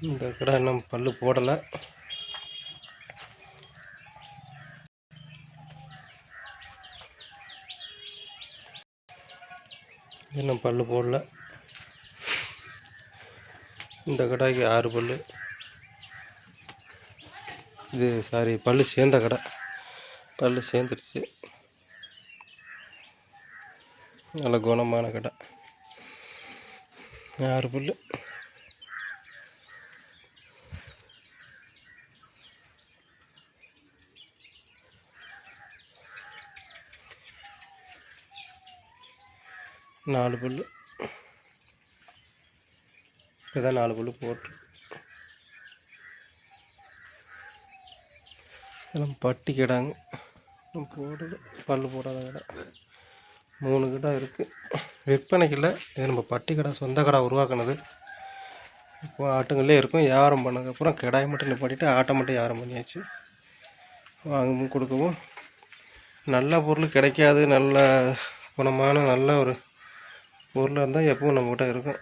இந்த கடை இன்னும் பல்லு போடலை. இன்னும் பல்லு போடல. இந்த கடாய்க்கு ஆறு பல்லு. இது சாரி பல்லு சேர்ந்த கடை. பல்லு சேர்ந்துருச்சு. நல்ல குணமான கடை. ஆறு பல்லு. நாலு பல்லு. இப்போதான் நாலு பல்லு போட்டு. இதெல்லாம் பட்டி கிடாங்க போடுது பல் பல்லு போடாத கடை. மூணு கடை இருக்குது விற்பனைக்கு இல்லை இது நம்ம பட்டி கடை சொந்த கடை உருவாக்குனது. இப்போ ஆட்டுங்களே இருக்கும். வியாபாரம் பண்ணதுக்கப்புறம் கிடாய் மட்டும் நிப்பாட்டிட்டு ஆட்டை மட்டும் வியாபாரம் பண்ணியாச்சு. வாங்கவும் கொடுக்கவும். நல்ல பொருள் கிடைக்காது. நல்ல குணமான நல்ல ஒரு பொருளாக இருந்தால் எப்பவும் நம்மக்கிட்ட இருக்கும்.